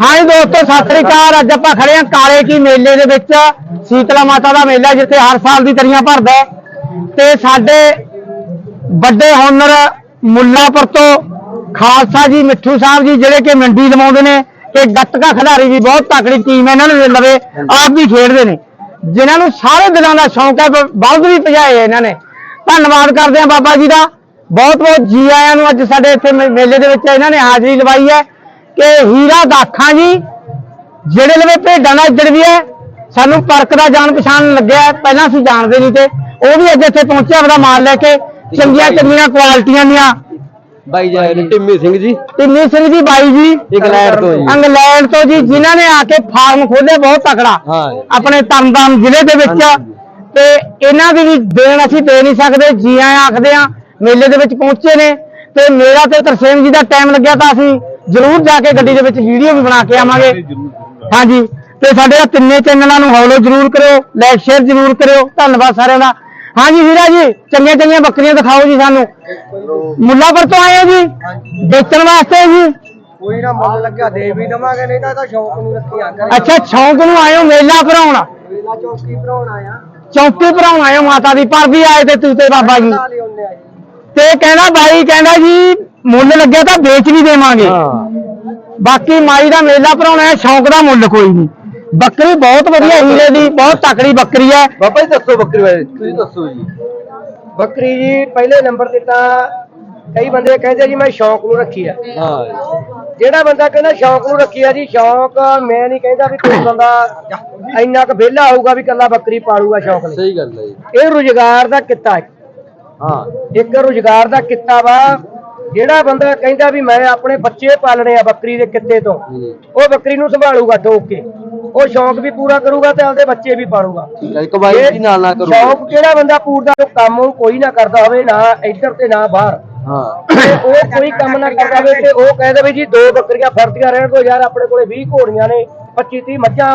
ਹਾਂਜੀ ਦੋਸਤੋ, ਸਤਿ ਸ੍ਰੀ ਅਕਾਲ। ਅੱਜ ਆਪਾਂ ਖੜੇ ਹਾਂ ਕਾਲੇ ਕੀ ਮੇਲੇ ਦੇ ਵਿੱਚ। ਸੀਤਲਾ ਮਾਤਾ ਦਾ ਮੇਲਾ ਜਿੱਥੇ ਹਰ ਸਾਲ ਦੀ ਤਰੀਆਂ ਭਰਦਾ ਤੇ ਸਾਡੇ ਵੱਡੇ ਹੁਨਰ ਮੁੱਲਾਪੁਰ ਤੋਂ ਖਾਲਸਾ ਜੀ, ਮਿੱਠੂ ਸਾਹਿਬ ਜੀ, ਜਿਹੜੇ ਕਿ ਮੰਡੀ ਲਵਾਉਂਦੇ ਨੇ ਤੇ ਗੱਤਕਾ ਖਿਡਾਰੀ ਵੀ ਬਹੁਤ ਤਕੜੀ ਟੀਮ ਹੈ। ਇਹਨਾਂ ਦੇ ਲਵੇ, ਆਪ ਵੀ ਖੇਡਦੇ ਨੇ। ਜਿਨ੍ਹਾਂ ਨੂੰ ਸਾਰੇ ਦਿਲਾਂ ਦਾ ਸ਼ੌਂਕ ਹੈ, ਬ- ਬਲਦ ਵੀ ਭਜਾਏ ਇਹਨਾਂ ਨੇ। ਧੰਨਵਾਦ ਕਰਦੇ ਆ ਬਾਬਾ ਜੀ ਦਾ। ਬਹੁਤ ਬਹੁਤ ਜੀ ਆਇਆਂ ਨੂੰ ਅੱਜ ਸਾਡੇ ਇੱਥੇ ਮੇਲੇ ਦੇ ਵਿੱਚ ਇਹਨਾਂ ਨੇ ਹਾਜ਼ਰੀ ਲਵਾਈ ਹੈ। ਕਿ ਹੀਰਾ ਦਾਖਾਂ ਜੀ ਜਿਹੜੇ ਲਵੇ ਭੇਡਾਂ ਦਾ ਇੱਧਰ ਵੀ ਹੈ ਸਾਨੂੰ ਪਰਖ ਦਾ ਜਾਣ ਪਛਾਣ ਲੱਗਿਆ। ਪਹਿਲਾਂ ਅਸੀਂ ਜਾਣਦੇ ਨਹੀਂ ਤੇ ਉਹ ਵੀ ਅੱਜ ਇੱਥੇ ਪਹੁੰਚਿਆ ਆਪਦਾ ਮਾਲ ਲੈ ਕੇ ਚੰਗੀਆਂ ਚੰਗੀਆਂ ਕੁਆਲਿਟੀਆਂ ਦੀਆਂ। ਬਾਈ ਜੀ ਟਿੰਮੀ ਸਿੰਘ ਜੀ। ਟਿੰਨੀ ਸਿੰਘ ਜੀ ਬਾਈ ਜੀ। ਇੰਗਲੈਂਡ ਤੋਂ ਜੀ। ਇੰਗਲੈਂਡ ਤੋਂ ਜੀ ਜਿਨ੍ਹਾਂ ਨੇ ਆ ਕੇ ਫਾਰਮ ਖੋਲ੍ਹਿਆ ਬਹੁਤ ਤਕੜਾ। ਆਪਣੇ ਤਰਨਤਾਰਨ ਜ਼ਿਲ੍ਹੇ ਦੇ ਵਿੱਚ। ਤੇ ਇਹਨਾਂ ਦੀ ਵੀ ਦੇਣ ਅਸੀਂ ਦੇ ਨਹੀਂ ਸਕਦੇ ਜੀ ਆਇਆਂ ਆਖਦੇ ਆ ਮੇਲੇ ਦੇ ਵਿੱਚ ਪਹੁੰਚੇ ਨੇ। ਤੇ ਮੇਰਾ ਤੇ ਤਰਸੇਮ ਜੀ ਦਾ ਟਾਈਮ ਲੱਗਿਆ ਤਾਂ ਅਸੀਂ ਜ਼ਰੂਰ ਜਾ ਕੇ ਗੱਡੀ ਦੇ ਵਿੱਚ ਵੀਡੀਓ ਵੀ ਬਣਾ ਕੇ ਆਵਾਂਗੇ। ਹਾਂਜੀ ਤੇ ਸਾਡੇ ਆਹ ਤਿੰਨੇ ਚੈਨਲਾਂ ਨੂੰ ਫੋਲੋ ਜ਼ਰੂਰ ਕਰਿਓ ਲਾਈਕ ਸ਼ੇਅਰ ਜ਼ਰੂਰ ਕਰਿਓ। ਧੰਨਵਾਦ ਸਾਰਿਆਂ ਦਾ। ਹਾਂਜੀ ਵੀਰਾ ਜੀ ਚੰਗੀਆਂ ਚੰਗੀਆਂ ਬੱਕਰੀਆਂ ਦਿਖਾਓ ਜੀ ਸਾਨੂੰ। ਮੁੱਲਾਪੁਰ ਤੋਂ ਆਏ ਹੋ ਜੀ? ਵੇਚਣ ਵਾਸਤੇ ਜੀ? ਕੋਈ ਨਾ ਮੁੱਲ ਲੱਗਿਆ ਦੇ ਵੀ ਦਵਾਂਗੇ ਨਹੀਂ ਤਾਂ ਇਹਦਾ ਸ਼ੌਂਕ ਨੂੰ ਰੱਖੀਆਂ ਅੱਛਾ ਸ਼ੌਂਕ ਨੂੰ ਆਏ ਹੋ ਮੇਲਾ ਭਰਾਉਣ ਵੇਲਾ ਚੌਕੀ ਭਰਾਉਣ ਆਇਆ ਚੌਕੀ ਭਰਾਉਣ ਆਏ ਹੋ ਮਾਤਾ ਦੀ ਪਰ ਵੀ ਆਏ ਤੇ ਤੂੰ ਤੇ ਬਾਬਾ ਜੀ। ਨਾਲ ਹੀ ਹੁੰਦੇ ਆ ਜੀ। ਤੇ ਕਹਿੰਦਾ ਬਾਈ ਕਹਿੰਦਾ ਜੀ ਮੁੱਲ ਲੱਗਿਆ ਤਾਂ ਵੇਚ ਵੀ ਦੇਵਾਂਗੇ। ਬਾਕੀ ਮਾਈ ਦਾ ਮੇਲਾ ਭਰਾਉਣਾ ਹੈ ਸ਼ੌਂਕ ਦਾ ਮੁੱਲ ਕੋਈ ਨਹੀਂ। ਬੱਕਰੀ ਬਹੁਤ ਵਧੀਆ ਹੀਰੇ ਦੀ ਬਹੁਤ ਤਕੜੀ ਬੱਕਰੀ ਹੈ। ਬਾਬਾ ਜੀ ਦੱਸੋ ਬੱਕਰੀ ਬਾਰੇ ਤੁਸੀਂ ਦੱਸੋ ਜੀ। ਬੱਕਰੀ ਜੀ ਪਹਿਲੇ ਨੰਬਰ ਤੇ ਤਾਂ ਕਈ ਬੰਦੇ ਕਹਿੰਦੇ ਜੀ ਮੈਂ ਸ਼ੌਂਕ ਨੂੰ ਰੱਖੀ ਆ। ਹਾਂ। ਜਿਹੜਾ ਬੰਦਾ ਕਹਿੰਦਾ ਸ਼ੌਂਕ ਨੂੰ ਰੱਖੀ ਆ ਜੀ ਸ਼ੌਂਕ ਮੈਂ ਨਹੀਂ ਕਹਿੰਦਾ ਵੀ ਕੋਈ ਬੰਦਾ ਇੰਨਾ ਕੁ ਵਿਹਲਾ ਹੋਊਗਾ ਵੀ ਕੱਲਾ ਬੱਕਰੀ ਪਾਲੂਗਾ ਸ਼ੌਂਕ ਲਈ। ਸਹੀ ਗੱਲ ਹੈ ਜੀ। ਇਹ ਰੁਜ਼ਗਾਰ ਦਾ ਕਿੱਤਾ ਹੈ। ਹਾਂ ਇੱਕ ਰੁਜ਼ਗਾਰ ਦਾ ਕਿੱਤਾ ਵਾ ਜਿਹੜਾ ਬੰਦਾ ਕਹਿੰਦਾ ਵੀ ਮੈਂ ਆਪਣੇ ਬੱਚੇ ਪਾਲਣੇ ਆ ਬੱਕਰੀ ਦੇ ਕਿੱਤੇ ਤੋਂ। ਉਹ ਬੱਕਰੀ ਨੂੰ ਸੰਭਾਲੂਗਾ ਠੋਕ ਕੇ। ਉਹ ਸ਼ੌਂਕ ਵੀ ਪੂਰਾ ਕਰੂਗਾ ਤੇ ਆਪਦੇ ਬੱਚੇ ਵੀ ਪਾਲੂਗਾ। ਕਮਾਈ ਵੀ ਨਾਲ ਨਾ ਕਰੋ ਸ਼ੌਂਕ ਜਿਹੜਾ ਬੰਦਾ ਪੂਰਦਾ ਉਹ ਕੰਮ ਕੋਈ ਨਾ ਕਰਦਾ ਹੋਵੇ ਨਾ ਇੱਧਰ ਤੇ ਨਾ ਬਾਹਰ। ਹਾਂ। ਉਹ ਕੋਈ ਕੰਮ ਨਾ ਕਰਦਾ ਹੋਵੇ ਤੇ ਉਹ ਕਹਿੰਦੇ ਵੀ ਜੀ ਦੋ ਬੱਕਰੀਆਂ ਫਰਦੀਆਂ ਰਹਿਣ ਤੋਂ ਯਾਰ ਆਪਣੇ ਕੋਲੇ 20 ਘੋੜੀਆਂ ਨੇ 25 30 ਮੱਝਾਂ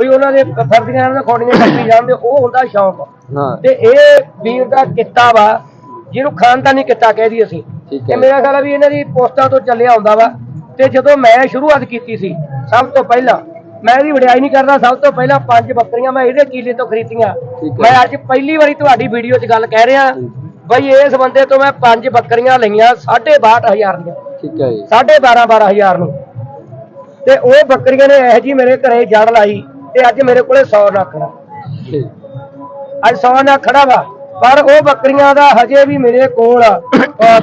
ਵੀ ਉਹਨਾਂ ਦੇ ਫਰਦੀਆਂ ਨਾਲ ਖੋੜੀਆਂ ਕੱਟੀ ਜਾਂਦੇ ਉਹ ਹੁੰਦਾ ਸ਼ੌਂਕ। ਹਾਂ। ਤੇ ਇਹ ਵੀਰ ਦਾ ਕਿੱਤਾ ਵਾ ਜਿਹਨੂੰ ਖਾਨਦਾਨੀ ਕਿੱਤਾ ਕਹਿ ਦਈਏ ਅਸੀਂ। ਤੇ ਮੇਰਾ ਖਿਆਲ ਆ ਵੀ ਇਹਨਾਂ ਦੀ ਪੋਸਟਾਂ ਤੋਂ ਚੱਲਿਆ ਆਉਂਦਾ ਵਾ। ਤੇ ਜਦੋਂ ਮੈਂ ਸ਼ੁਰੂਆਤ ਕੀਤੀ ਸੀ ਸਭ ਤੋਂ ਪਹਿਲਾਂ ਮੈਂ ਇਹਦੀ ਵਡਿਆਈ ਨਹੀਂ ਕਰਦਾ ਸਭ ਤੋਂ ਪਹਿਲਾਂ ਪੰਜ ਬੱਕਰੀਆਂ ਮੈਂ ਇਹਦੇ ਕੀਲੇ ਤੋਂ ਖਰੀਦੀਆਂ। ਮੈਂ ਅੱਜ ਪਹਿਲੀ ਵਾਰੀ ਤੁਹਾਡੀ ਵੀਡੀਓ 'ਚ ਗੱਲ ਕਹਿ ਰਿਹਾ। ਬਈ ਇਸ ਬੰਦੇ ਤੋਂ ਮੈਂ ਪੰਜ ਬੱਕਰੀਆਂ ਲਈਆਂ 62500 ਦੀਆਂ। ਠੀਕ ਹੈ ਜੀ। ਸਾਢੇ 12 12000 ਨੂੰ। ਤੇ ਉਹ ਬੱਕਰੀਆਂ ਨੇ ਇਹ ਜੀ ਮੇਰੇ ਘਰੇ ਜੜ ਲਾਈ। ਤੇ ਅੱਜ ਮੇਰੇ ਕੋਲੇ 100 ਨੱਖੜਾ ਠੀਕ ਅੱਜ 100 ਨਾਲ ਖੜਾ ਵਾ ਪਰ ਉਹ ਬੱਕਰੀਆਂ ਦਾ ਹਜੇ ਵੀ ਮੇਰੇ ਕੋਲ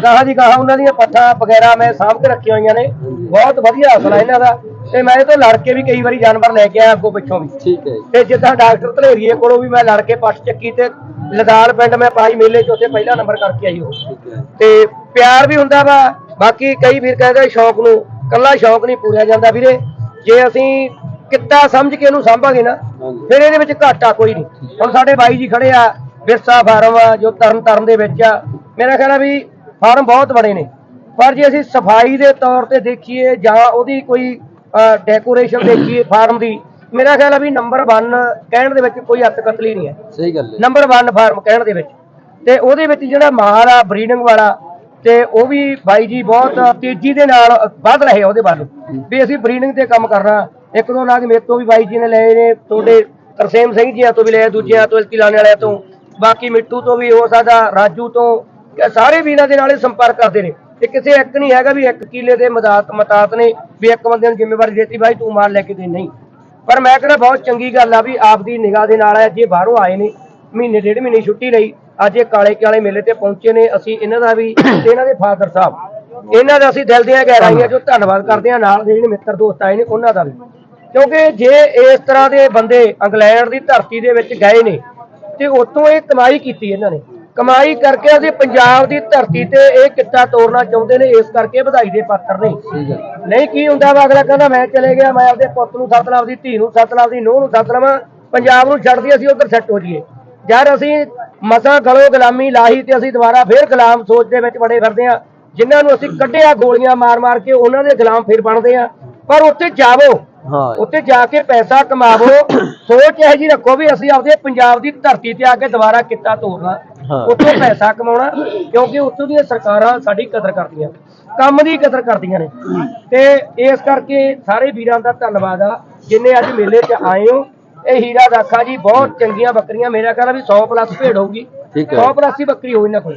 ਗਾਹਾਂ ਦੀ ਗਾਹਾਂ ਉਹਨਾਂ ਦੀਆਂ ਪੱਠਾਂ ਵਗੈਰਾ ਮੈਂ ਸਾਂਭ ਕੇ ਰੱਖੀਆਂ ਹੋਈਆਂ ਨੇ। ਬਹੁਤ ਵਧੀਆ ਅਸਲ ਹੈ ਇਹਨਾਂ ਦਾ। ਤੇ ਮੈਂ ਇਹ ਤੋਂ ਲੜ ਕੇ ਵੀ ਕਈ ਵਾਰੀ ਜਾਨਵਰ ਲੈ ਕੇ ਆਇਆ ਅੱਗੋਂ ਪਿੱਛੋਂ ਵੀ। ਠੀਕ ਹੈ ਤੇ ਜਿੱਦਾਂ ਡਾਕਟਰ ਧਲੇਰੀਏ ਕੋਲੋਂ ਵੀ ਮੈਂ ਲੜ ਕੇ ਪੱਠ ਚੱਕੀ ਤੇ ਲਦਾਲ ਪਿੰਡ ਮੈਂ ਪਾਈ ਮੇਲੇ 'ਚ ਉੱਥੇ ਪਹਿਲਾ ਨੰਬਰ ਕਰਕੇ ਆਈ ਉਹ। ਤੇ ਪਿਆਰ ਵੀ ਹੁੰਦਾ ਵਾ। ਬਾਕੀ ਕਈ ਵੀਰ ਕਹਿੰਦੇ ਸ਼ੌਂਕ ਨੂੰ ਕੱਲਾ ਸ਼ੌਂਕ ਨਹੀਂ ਪੂਰਿਆ ਜਾਂਦਾ ਵੀਰੇ। ਜੇ ਅਸੀਂ ਕਿੱਤਾ ਸਮਝ ਕੇ ਇਹਨੂੰ ਸਾਂਭਾਂਗੇ ਨਾ। ਫਿਰ ਇਹਦੇ ਵਿੱਚ ਘਾਟਾ ਕੋਈ ਨਹੀਂ। ਹੁਣ ਸਾਡੇ ਬਾਈ ਜੀ ਖੜੇ ਆ ਵਿਰਸਾ ਫਾਰਮ ਆ ਜੋ ਤਰਨ ਤਰਨ ਦੇ ਵਿੱਚ ਆ। ਮੇਰਾ ਖਿਆਲ ਆ ਵੀ ਫਾਰਮ ਬਹੁਤ ਬੜੇ ਨੇ। ਪਰ ਜੇ ਅਸੀਂ ਸਫ਼ਾਈ ਦੇ ਤੌਰ ਤੇ ਦੇਖੀਏ ਜਾਂ ਉਹਦੀ ਕੋਈ ਡੈਕੋਰੇਸ਼ਨ ਦੇਖੀਏ ਫਾਰਮ ਦੀ ਮੇਰਾ ਖਿਆਲ ਆ ਵੀ ਨੰਬਰ 1 ਕਹਿਣ ਦੇ ਵਿੱਚ ਕੋਈ ਹੱਥ ਕਤਲੀ ਨਹੀਂ ਹੈ। ਸਹੀ ਗੱਲ ਹੈ। ਨੰਬਰ 1 ਫਾਰਮ ਕਹਿਣ ਦੇ ਵਿੱਚ। ਤੇ ਉਹਦੇ ਵਿੱਚ ਜਿਹੜਾ ਮਾਲ ਆ ਬਰੀਡਿੰਗ ਵਾਲਾ ਤੇ ਉਹ ਵੀ ਬਾਈ ਜੀ ਬਹੁਤ ਤੇਜ਼ੀ ਦੇ ਨਾਲ ਵੱਧ ਰਹੇ ਆ ਉਹਦੇ ਵੱਲ। ਵੀ ਅਸੀਂ ਬਰੀਡਿੰਗ ਤੇ ਕੰਮ ਕਰਨਾ ਇੱਕ ਦੋ ਨਾਗ ਮੇਰੇ ਤੋਂ ਵੀ ਬਾਈ ਜੀ ਨੇ ਲਏ ਨੇ, ਤੁਹਾਡੇ ਤਰਸੇਮ ਸਿੰਘ ਜੀਆਂ ਤੋਂ ਵੀ ਲਏ ਦੂਜਿਆਂ ਤੋਂ ਇਲਤੀ ਵਾਲਿਆਂ ਤੋਂ। ਬਾਕੀ ਮਿੱਟੂ ਤੋਂ ਵੀ ਹੋ ਸਕਦਾ, ਰਾਜੂ ਤੋਂ ਸਾਰੇ ਵੀ ਇਹਨਾਂ ਦੇ ਨਾਲ ਇਹ ਸੰਪਰਕ ਕਰਦੇ ਨੇ। ਇਹ ਕਿਸੇ ਇੱਕ ਨਹੀਂ ਹੈਗਾ ਵੀ ਇੱਕ ਕਿਲੇ ਦੇ ਮਦਾਤ ਮਤਾਤ ਨੇ, ਵੀ ਇੱਕ ਬੰਦੇ ਨੂੰ ਜ਼ਿੰਮੇਵਾਰੀ ਦੇਤੀ, ਬਾਈ ਤੂੰ ਮਾਰ ਲੈ ਕੇ ਦੇ, ਨਹੀਂ। ਪਰ ਮੈਂ ਕਹਿੰਦਾ ਬਹੁਤ ਚੰਗੀ ਗੱਲ ਆ ਵੀ ਆਪ ਦੀ ਨਿਗਾਹ ਦੇ ਨਾਲ ਜੇ ਬਾਹਰੋਂ ਆਏ ਨੇ, ਮਹੀਨੇ, ਡੇਢ ਮਹੀਨੇ ਛੁੱਟੀ ਲਈ, ਅੱਜ ਇਹ ਕਾਲੇ ਕਾਲੇ ਮੇਲੇ ਤੇ ਪਹੁੰਚੇ ਨੇ, ਅਸੀਂ ਇਹਨਾਂ ਦਾ ਵੀ, ਤੇ ਇਹਨਾਂ ਦੇ ਫਾਦਰ ਸਾਹਿਬ, ਇਹਨਾਂ ਦਾ ਅਸੀਂ ਦਿਲ ਦੀਆਂ ਗਹਿਰਾਈਆਂ ਜੋ ਧੰਨਵਾਦ ਕਰਦੇ ਹਾਂ, ਨਾਲ ਦੇ ਜਿਹੜੇ ਮਿੱਤਰ ਦੋਸਤ ਆਏ ਨੇ, ਉਹਨਾਂ ਦਾ ਵੀ। ਕਿਉਂਕਿ ਜੇ ਇਸ ਤਰ੍ਹਾਂ ਦੇ ਬੰਦੇ ਇੰਗਲੈਂਡ ਦੀ ਧਰਤੀ ਦੇ ਵਿੱਚ ਗਏ ਨੇ ਤੇ ਉਤੋਂ ਇਹ ਕਮਾਈ ਕੀਤੀ ਇਹਨਾਂ ਨੇ। ਕਮਾਈ ਕਰਕੇ ਅਸੀਂ ਪੰਜਾਬ ਦੀ ਧਰਤੀ ਤੇ ਇਹ ਕਿੱਤਾ ਤੋੜਨਾ ਚਾਹੁੰਦੇ ਨੇ ਇਸ ਕਰਕੇ ਵਧਾਈ ਦੇ ਪਾਤਰ ਨੇ। ਨਹੀਂ ਕੀ ਹੁੰਦਾ ਵਾ? ਅਗਲਾ ਕਹਿੰਦਾ ਮੈਂ ਚਲੇ ਗਿਆ ਮੈਂ ਆਪਦੇ ਪੁੱਤ ਨੂੰ ਸੱਤ ਲਾਂ ਆਪਦੀ ਧੀ ਨੂੰ ਸੱਤ ਲਾਂ ਆਪਦੀ ਨੂੰਹ ਨੂੰ ਸੱਤ ਲਵਾਂ ਪੰਜਾਬ ਨੂੰ ਛੱਡ ਦੀ ਅਸੀਂ ਉਧਰ ਸੈੱਟ ਹੋ ਜਾਈਏ। ਯਾਰ ਅਸੀਂ ਮਸਾਂ ਗਲੋ ਗੁਲਾਮੀ ਲਾਹੀ ਤੇ ਅਸੀਂ ਦੁਬਾਰਾ ਫੇਰ ਗੁਲਾਮ ਸੋਚ ਦੇ ਵਿੱਚ ਬੜੇ ਫਿਰਦੇ ਆ ਜਿਨ੍ਹਾਂ ਨੂੰ ਅਸੀਂ ਕੱਢਿਆ ਗੋਲੀਆਂ ਮਾਰ-ਮਾਰ ਕੇ ਉਹਨਾਂ ਦੇ ਗੁਲਾਮ ਫੇਰ ਬਣਦੇ ਆ ਪਰ ਉੱਥੇ ਜਾਵੋ। ਹਾਂ। ਉੱਥੇ ਜਾ ਕੇ ਪੈਸਾ ਕਮਾਵੋ। ਸੋਚ ਇਹ ਜੀ ਰੱਖੋ ਵੀ ਅਸੀਂ ਆਪਦੇ ਪੰਜਾਬ ਦੀ ਧਰਤੀ ਤੇ ਆ ਕੇ ਦੁਬਾਰਾ ਕਿੱਤਾ ਤੋੜਨਾ। ਉੱਥੋਂ ਪੈਸਾ ਕਮਾਉਣਾ ਕਿਉਂਕਿ ਉੱਥੋਂ ਦੀਆਂ ਸਰਕਾਰਾਂ ਸਾਡੀ ਕਦਰ ਕਰਦੀਆਂ ਕੰਮ ਦੀ ਕਦਰ ਕਰਦੀਆਂ ਨੇ। ਤੇ ਇਸ ਕਰਕੇ ਸਾਰੇ ਵੀਰਾਂ ਦਾ ਧੰਨਵਾਦ ਆ ਜਿੰਨੇ ਅੱਜ ਮੇਲੇ 'ਚ ਆਏ ਹੋ। ਇਹ ਹੀਰਾ ਦਾਖਾ ਜੀ ਬਹੁਤ ਚੰਗੀਆਂ ਬੱਕਰੀਆਂ ਮੇਰਾ ਕਹਿੰਦਾ ਵੀ 100 ਪਲੱਸ ਭੇਡ ਹੋਊਗੀ। ਠੀਕ ਹੈ। 100 ਪਲੱਸ ਹੀ ਬੱਕਰੀ ਹੋਈ ਨਾ ਕੋਈ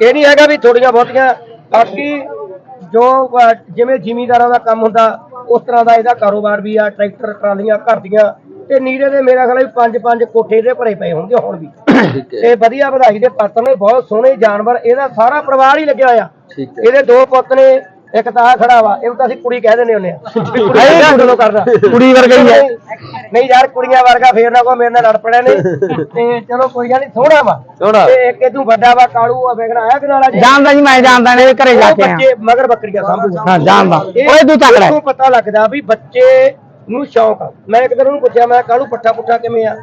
ਇਹ ਨਹੀਂ ਹੈਗਾ ਵੀ ਥੋੜੀਆਂ ਬਹੁਤੀਆਂ ਬਾਕੀ ਜੋ ਜਿਵੇਂ ਜ਼ਿਮੀਂਦਾਰਾਂ ਦਾ ਕੰਮ ਹੁੰਦਾ ਉਸ ਤਰ੍ਹਾਂ ਦਾ ਇਹਦਾ ਕਾਰੋਬਾਰ ਵੀ ਆ ਟਰੈਕਟਰ ਟਰਾਲੀਆਂ ਘਰ ਦੀਆਂ। ਤੇ ਨੀਰੇ ਦੇ ਮੇਰਾ ਖਿਆਲ ਵੀ ਪੰਜ ਪੰਜ ਕੋਠੇ ਦੇ ਭਰੇ ਪਏ ਹੋਣਗੇ ਹੁਣ ਵੀ। ਤੇ ਵਧੀਆ ਵਧਾਈ ਦੇ ਪਾਤਰ ਨੇ ਬਹੁਤ ਸੋਹਣੇ ਜਾਨਵਰ ਇਹਦਾ ਸਾਰਾ ਪਰਿਵਾਰ ਹੀ ਲੱਗਿਆ ਹੋਇਆ। ਇਹਦੇ ਦੋ ਪੁੱਤ ਨੇ ਇੱਕ ਤਾਂ ਆਹ ਖੜਾ ਵਾ ਇਹਨੂੰ ਤਾਂ ਅਸੀਂ ਕੁੜੀ ਕਹਿ ਦਿੰਦੇ ਹੁੰਦੇ ਆ। ਕੁੜੀ ਢੋਲੋ ਕਰਦਾ। ਕੁੜੀ ਵਰਗਾ ਹੀ ਹੈ। ਨਹੀਂ ਯਾਰ ਕੁੜੀਆਂ ਵਰਗਾ ਫੇਰ ਨਾ ਕੋ ਮੇਰੇ ਨਾਲ ਲੜ ਪੜਿਆ ਨੇ ਤੇ ਚਲੋ ਕੋਈ ਗੱਲ ਨਹੀਂ ਸੋਹਣਾ ਵਾ। ਸੋਹਣਾ। ਤੇ ਇੱਕ ਇਦੋਂ ਵੱਡਾ ਵਾ ਕਾਲੂ ਆ ਵੇਖਣਾ ਆਇਆ ਕਿ ਨਾਲ ਜਾਣਦਾ ਜੀ ਮੈਂ ਜਾਣਦਾ ਨੇ ਘਰੇ ਜਾ ਕੇ ਬੱਚੇ ਮਗਰ ਬੱਕਰੀਆਂ ਸਾਂਭੂਗਾ ਹਾਂ ਜਾਣਦਾ। ਓਏ ਤੂੰ ਲੈ। ਇੱਥੋਂ ਪਤਾ ਲੱਗਦਾ ਵੀ ਬੱਚੇ ਨੂੰ ਸ਼ੌਕ ਆ। ਮੈਂ ਇੱਕ ਦਿਨ ਉਹਨੂੰ ਪੁੱਛਿਆ ਮੈਂ ਕਾਲੂ ਪੱਠਾ ਪੁੱਠਾ ਕਿਵੇਂ ਆ?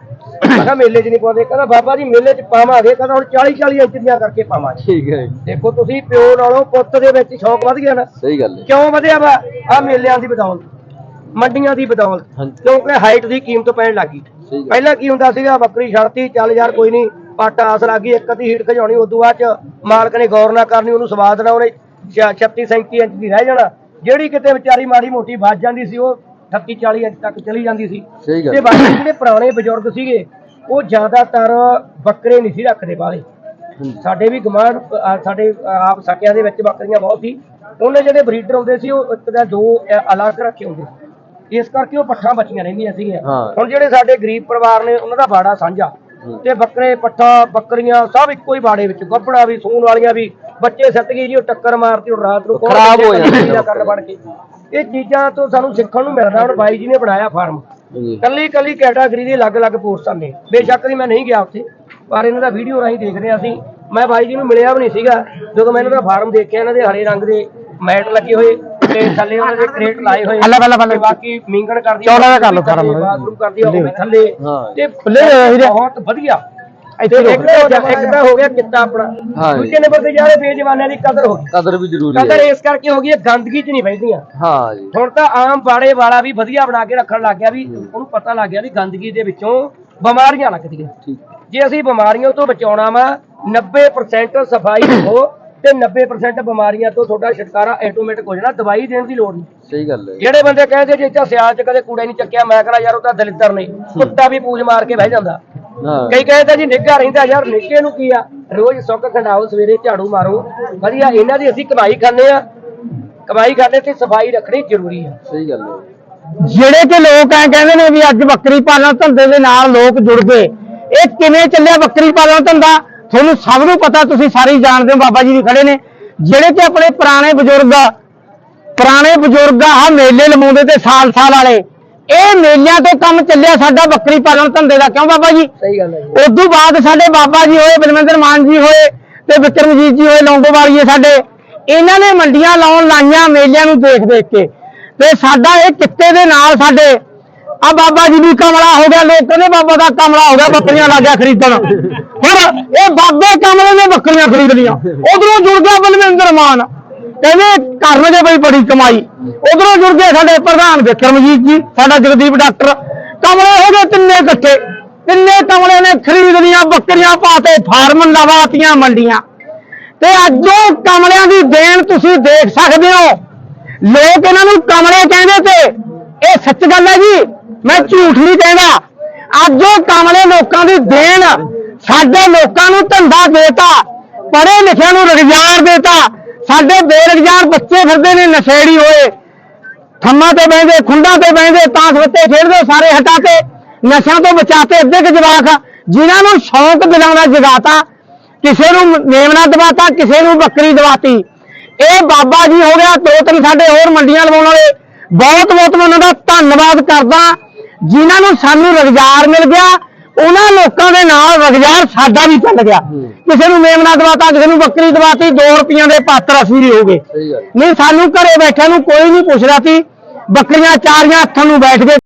ਮੈਂ ਕਿਹਾ ਮੇਲੇ 'ਚ ਨਹੀਂ ਪਾਉਂਦੇ। ਕਹਿੰਦਾ ਬਾਬਾ ਜੀ ਮੇਲੇ 'ਚ ਪਾਵਾਂਗੇ। ਕਹਿੰਦਾ ਹੁਣ 40 40 ਇੰਚ ਦੀਆਂ ਕਰਕੇ ਪਾਵਾਂਗੇ। ਠੀਕ ਹੈ ਦੇਖੋ ਤੁਸੀਂ ਪਿਓ ਨਾਲੋਂ ਪੁੱਤ ਦੇ ਵਿੱਚ ਸ਼ੌਕ ਵੱਧ ਗਿਆ ਨਾ। ਸਹੀ ਗੱਲ ਹੈ। ਕਿਉਂ ਵਧਿਆ ਵਾ? ਆ ਮੇਲਿਆਂ ਦੀ ਬਦੌਲਤ ਮੰਡੀਆਂ ਦੀ ਬਦੌਲਤ। ਹਾਂਜੀ। ਕਿਉਂਕਿ ਹਾਈਟ ਦੀ ਕੀਮਤ ਪੈਣ ਲੱਗੀ ਸਹੀ ਗੱਲ ਪਹਿਲਾਂ ਕੀ ਹੁੰਦਾ ਸੀਗਾ ਬੱਕਰੀ ਛੜਤੀ ਚੱਲ ਯਾਰ ਕੋਈ ਨਹੀਂ ਪੱਟ ਆਸ ਲੱਗੀ ਇੱਕ ਅੱਧੀ ਹੀਟ ਖਜਾਉਣੀ ਉਦੋਂ ਬਾਅਦ ਚ ਮਾਲਕ ਨੇ ਗੌਰ ਨਾ ਕਰਨੀ ਉਹਨੂੰ ਸਵਾਦ ਨਾ ਉਹਨੇ 36 37 ਇੰਚ ਦੀ ਰਹਿ ਜਾਣਾ। ਜਿਹੜੀ ਕਿਤੇ ਵਿਚਾਰੀ ਮਾੜੀ ਮੋਟੀ ਵੱਜ ਜਾਂਦੀ ਸੀ ਉਹ 38 40 ਇੰਚ ਤੱਕ ਚਲੀ ਜਾਂਦੀ ਸੀ। ਸਹੀ ਗੱਲ। ਤੇ ਬਾਕੀ ਜਿਹੜੇ ਪੁਰਾਣੇ ਬਜ਼ੁਰਗ ਸੀਗੇ ਉਹ ਜ਼ਿਆਦਾਤਰ ਬੱਕਰੇ ਨਹੀਂ ਸੀ ਰੱਖਦੇ ਬਾਹਲੇ। ਸਾਡੇ ਵੀ ਗਮਾਨ ਸਾਡੇ ਆਪ ਸਾਕਿਆਂ ਦੇ ਵਿੱਚ ਬੱਕਰੀਆਂ ਬਹੁਤ ਸੀ। ਉਹਨੇ ਜਿਹੜੇ ਬਰੀਡਰ ਹੁੰਦੇ ਸੀ ਉਹ ਇੱਕ ਦਾ ਦੋ ਅਲੱਗ ਰੱਖੇ ਹੁੰਦੇ ਇਸ ਕਰਕੇ ਉਹ ਪੱਠਾਂ ਬਚੀਆਂ ਰਹਿੰਦੀਆਂ ਸੀਗੀਆਂ। ਹੁਣ ਜਿਹੜੇ ਸਾਡੇ ਗਰੀਬ ਪਰਿਵਾਰ ਨੇ ਉਹਨਾਂ ਦਾ ਬਾੜਾ ਸਾਂਝਾ। ਤੇ ਬੱਕਰੇ ਪੱਠਾ ਬੱਕਰੀਆਂ ਸਭ ਇੱਕੋ ਹੀ ਬਾੜੇ ਵਿੱਚ। ਗੱਭਣਾ ਵੀ ਸੂਣ ਵਾਲੀਆਂ ਵੀ ਬੱਚੇ ਸੱਟ ਗਈ ਜੀ ਉਹ ਟੱਕਰ ਮਾਰਤੀ ਉਹ ਰਾਤ ਨੂੰ ਖਰਾਬ ਹੋ ਜਾਂਦੇ ਦਾ ਕਰਨ ਬਣ ਕੇ। ਇਹ ਚੀਜ਼ਾਂ ਤੋਂ ਸਾਨੂੰ ਸਿੱਖਣ ਨੂੰ ਮਿਲਦਾ ਹੁਣ ਬਾਈ ਜੀ ਨੇ ਬਣਾਇਆ ਫਾਰਮ। ਕੱਲੀ ਕੱਲੀ ਕੈਟਾਗਰੀ ਦੇ ਅਲੱਗ-ਅਲੱਗ ਪੋਸਟਾਂ ਨੇ ਬੇਸ਼ੱਕ ਦੀ ਮੈਂ ਨਹੀਂ ਗਿਆ ਉੱਥੇ ਪਰ ਇਹਨਾਂ ਦਾ ਵੀਡੀਓ ਰਾਹੀਂ ਦੇਖ ਰਿਹਾ ਸੀ ਮੈਂ ਬਾਈ ਜੀ ਨੂੰ ਮਿਲਿਆ ਵੀ ਨਹੀਂ ਸੀਗਾ ਜਦੋਂ ਮੈਂ ਇਹਨਾਂ ਦਾ ਫਾਰਮ ਦੇਖਿਆ ਇਹਨਾਂ ਦੇ ਹਰੇ ਰੰਗ ਦੇ ਮੈਟ ਲੱਗੇ ਹੋਏ ਤੇ ਥੱਲੇ ਉਹਨਾਂ ਦੇ ਕ੍ਰੇਟ ਲਾਏ ਹੋਏ। ਅੱਲਾ ਬੱਲਾ ਬੱਲਾ। ਬਾਕੀ ਮੀਂਗਣ ਕਰਦੀ ਚੌੜਾ ਕਰ ਲਓ ਫਾਰਮ। ਬਾਥਰੂਮ ਕਰਦੀ ਆ ਉਹ ਥੱਲੇ। ਤੇ। ਬਹੁਤ ਵਧੀਆ। ਇੱਥੇ। ਇੱਕ ਤਾਂ ਇੱਕ ਤਾਂ ਹੋ ਗਿਆ ਕਿੱਤਾ ਆਪਣਾ। ਹਾਂ ਜੀ। ਦੂਜੇ ਨੰਬਰ ਤੇ ਯਾਰ ਇਹ ਬੇਜਵਾਨਾਂ ਦੀ ਕਦਰ ਹੋ ਗਈ। ਕਦਰ ਵੀ ਜ਼ਰੂਰੀ ਕਦਰ ਹੈ ਇਸ ਕਰਕੇ ਹੋ ਗਈ ਹੈ ਗੰਦਗੀ 'ਚ ਨਹੀਂ ਬੈਠਦੀਆਂ ਹਾਂ ਜੀ। ਹੁਣ ਤਾਂ ਆਮ ਬਾੜੇ ਵਾਲਾ ਵੀ ਵਧੀਆ ਬਣਾ ਕੇ ਰੱਖਣ ਲੱਗ ਗਿਆ ਵੀ ਉਹਨੂੰ ਪਤਾ ਲੱਗ ਗਿਆ ਵੀ ਗੰਦਗੀ ਦੇ ਵਿੱਚੋਂ ਬਿਮਾਰੀਆਂ ਲੱਗਦੀਆਂ। ਠੀਕ। ਜੇ ਅਸੀਂ ਬਿਮਾਰੀਆਂ ਤੋਂ ਬਚਾਉਣਾ ਵਾ 90% ਸਫ਼ਾਈ ਰੱਖੋ ਤੇ 90% ਬਿਮਾਰੀਆਂ ਤੋਂ ਤੁਹਾਡਾ ਛੁਟਕਾਰਾ ਆਟੋਮੈਟਿਕ ਹੋ ਜਾਣਾ ਦਵਾਈ ਦੇਣ ਦੀ ਲੋੜ ਨਹੀਂ। ਸਹੀ ਗੱਲ ਹੈ। ਜਿਹੜੇ ਬੰਦੇ ਕਹਿੰਦੇ ਜੇ ਇੱਥੇ ਸਿਆਲ ਚ ਕਦੇ ਕੂੜਾ ਨਹੀਂ ਚੱਕਿਆ ਮੈਂ ਕਹਿੰਦਾ ਯਾਰ ਉਹ ਤਾਂ ਦਲਿੱਦਰ ਨੇ ਕੁੱਤਾ ਵੀ ਪੂਜ ਮਾਰ ਕੇ ਬਹਿ ਜਾਂਦਾ। ਹਾਂ। ਕਈ ਕਹਿੰਦੇ ਜੀ ਨਿੱਘਾ ਰਹਿੰਦਾ ਯਾਰ ਨਿੱਘੇ ਨੂੰ ਕੀ ਆ? ਰੋਜ਼ ਸੁੱਕ ਖੰਡਾਓ ਸਵੇਰੇ ਝਾੜੂ ਮਾਰੋ। ਵਧੀਆ ਇਹਨਾਂ ਦੀ ਅਸੀਂ ਕਮਾਈ ਖਾਂਦੇ ਆ। ਕਮਾਈ ਖਾਂਦੇ ਤੇ ਸਫ਼ਾਈ ਰੱਖਣੀ ਜ਼ਰੂਰੀ ਆ। ਸਹੀ ਗੱਲ ਹੈ। ਜਿਹੜੇ ਕਿ ਲੋਕ ਐ ਕਹਿੰਦੇ ਨੇ ਵੀ ਅੱਜ ਬੱਕਰੀ ਪਾਲਣ ਧੰਦੇ ਦੇ ਨਾਲ ਲੋਕ ਜੁੜ ਗਏ। ਇਹ ਕਿਵੇਂ ਚੱਲਿਆ ਬੱਕਰੀ ਪਾਲਣ ਧੰਦਾ? ਤੁਹਾਨੂੰ ਸਭ ਨੂੰ ਪਤਾ ਤੁਸੀਂ ਸਾਰੇ ਜਾਣਦੇ ਹੋ ਬਾਬਾ ਜੀ ਵੀ ਖੜੇ ਨੇ। ਜਿਹੜੇ ਕਿ ਆਪਣੇ ਪੁਰਾਣੇ ਬਜ਼ੁਰਗ ਪੁਰਾਣੇ ਬਜ਼ੁਰਗ ਆਹ ਮੇਲੇ ਲਵਾਉਂਦੇ ਤੇ ਸਾਲ ਸਾਲ ਵਾਲੇ। ਇਹ ਮੇਲਿਆਂ ਤੋਂ ਕੰਮ ਚੱਲਿਆ ਸਾਡਾ ਬੱਕਰੀ ਪਾਲਣ ਧੰਦੇ ਦਾ। ਕਿਉਂ ਬਾਬਾ ਜੀ? ਸਹੀ ਗੱਲ ਹੈ ਜੀ। ਉਦੋਂ ਬਾਅਦ ਸਾਡੇ ਬਾਬਾ ਜੀ ਹੋਏ ਬਲਵਿੰਦਰ ਮਾਨ ਜੀ ਹੋਏ ਤੇ ਵਿਕਰਮਜੀਤ ਜੀ ਹੋਏ ਲੌਂਗੋਵਾਲੀਏ ਸਾਡੇ ਇਹਨਾਂ ਨੇ ਮੰਡੀਆਂ ਲਾਉਣ ਲਾਈਆਂ ਮੇਲਿਆਂ ਨੂੰ ਦੇਖ ਦੇਖ ਕੇ। ਤੇ ਸਾਡਾ ਇਹ ਕਿੱਤੇ ਦੇ ਨਾਲ ਸਾਡੇ ਆ ਬਾਬਾ ਜੀ ਵੀ ਕਮਲਾ ਹੋ ਗਿਆ ਲੋਕ ਕਹਿੰਦੇ ਬਾਬਾ ਦਾ ਕਮਲਾ ਹੋ ਗਿਆ ਬੱਕਰੀਆਂ ਲੱਗ ਗਿਆ ਖਰੀਦਣ। ਹੁਣ ਇਹ ਬਾਬੇ ਕਮਲੇ ਨੇ ਬੱਕਰੀਆਂ ਖਰੀਦ ਲੀਆਂ ਉਧਰੋਂ ਜੁੜ ਗਿਆ ਬਲਵਿੰਦਰ ਮਾਨ। ਕਹਿੰਦੇ ਕਰਨਗੇ ਬਈ ਬੜੀ ਕਮਾਈ। ਉਧਰੋਂ ਜੁੜ ਗਏ ਸਾਡੇ ਪ੍ਰਧਾਨ ਵਿਕਰਮਜੀਤ ਜੀ, ਸਾਡਾ ਜਗਦੀਪ ਡਾਕਟਰ। ਕਮਲੇ ਹੋ ਗਏ ਤਿੰਨੇ ਇਕੱਠੇ। ਤਿੰਨੇ ਕਮਲੇ ਨੇ ਖਰੀਦ ਦੀਆਂ ਬੱਕਰੀਆਂ ਪਾਤੇ ਫਾਰਮ ਲਵਾਤੀਆਂ ਮੰਡੀਆਂ। ਤੇ ਅੱਜ ਉਹ ਕਮਲਿਆਂ ਦੀ ਦੇਣ ਤੁਸੀਂ ਦੇਖ ਸਕਦੇ ਹੋ। ਲੋਕ ਇਹਨਾਂ ਨੂੰ ਕਮਲੇ ਕਹਿੰਦੇ ਤੇ। ਇਹ ਸੱਚ ਗੱਲ ਹੈ ਜੀ, ਮੈਂ ਝੂਠ ਨਹੀਂ ਕਹਿੰਦਾ। ਅੱਜ ਉਹ ਕਮਲੇ ਲੋਕਾਂ ਦੀ ਦੇਣ, ਸਾਡੇ ਲੋਕਾਂ ਨੂੰ ਧੰਦਾ ਦੇਤਾ, ਪੜ੍ਹੇ ਲਿਖਿਆਂ ਨੂੰ ਰੁਜ਼ਗਾਰ ਦੇਤਾ। ਸਾਡੇ ਬੇਰੁਜ਼ਗਾਰ ਬੱਚੇ ਫਿਰਦੇ ਨੇ, ਨਸ਼ੇੜੀ ਹੋਏ। ਥੰਮਾਂ ਤੇ ਬਹਿੰਦੇ, ਖੁੰਡਾਂ ਤੇ ਬਹਿੰਦੇ, ਤਾਂਸ ਬੱਤੇ ਖੇਡਦੇ, ਸਾਰੇ ਹਟਾਤੇ ਨਸ਼ਿਆਂ ਤੋਂ ਬਚਾਤੇ ਅੱਧੇ ਕੁ ਜਵਾਕ। ਜਿਨ੍ਹਾਂ ਨੂੰ ਸ਼ੌਂਕ ਦਿਲਾਉਣਾ ਜਗਾਤਾ, ਕਿਸੇ ਨੂੰ ਮੇਮਣਾ ਦਵਾਤਾ, ਕਿਸੇ ਨੂੰ ਬੱਕਰੀ ਦਵਾਤੀ। ਇਹ ਬਾਬਾ ਜੀ ਹੋ ਗਿਆ, ਦੋ ਤਿੰਨ ਸਾਡੇ ਹੋਰ ਮੰਡੀਆਂ ਲਵਾਉਣ ਵਾਲੇ। ਬਹੁਤ ਬਹੁਤ ਮੈਂ ਉਹਨਾਂ ਦਾ ਧੰਨਵਾਦ ਕਰਦਾ। ਜਿਨ੍ਹਾਂ ਨੂੰ ਸਾਨੂੰ ਰੁਜ਼ਗਾਰ ਮਿਲ ਗਿਆ ਉਹਨਾਂ ਲੋਕਾਂ ਦੇ ਨਾਲ ਰੁਜ਼ਗਾਰ ਸਾਡਾ ਵੀ ਚੱਲ ਗਿਆ। ਕਿਸੇ ਨੂੰ ਮੇਮਣਾ ਦਵਾਤਾ ਕਿਸੇ ਨੂੰ ਬੱਕਰੀ ਦਵਾਤੀ 2 ਰੁਪਈਆਂ ਦੇ ਪਾਤਰ ਅਸੀਂ ਵੀ ਹੋ ਗਏ। ਨਹੀਂ ਸਾਨੂੰ ਘਰੇ ਬੈਠਿਆਂ ਨੂੰ ਕੋਈ ਨਹੀਂ ਪੁੱਛਦਾ ਸੀ। ਬੱਕਰੀਆਂ ਚਾਰੀਆਂ ਹੱਥਾਂ ਨੂੰ ਬੈਠ ਕੇ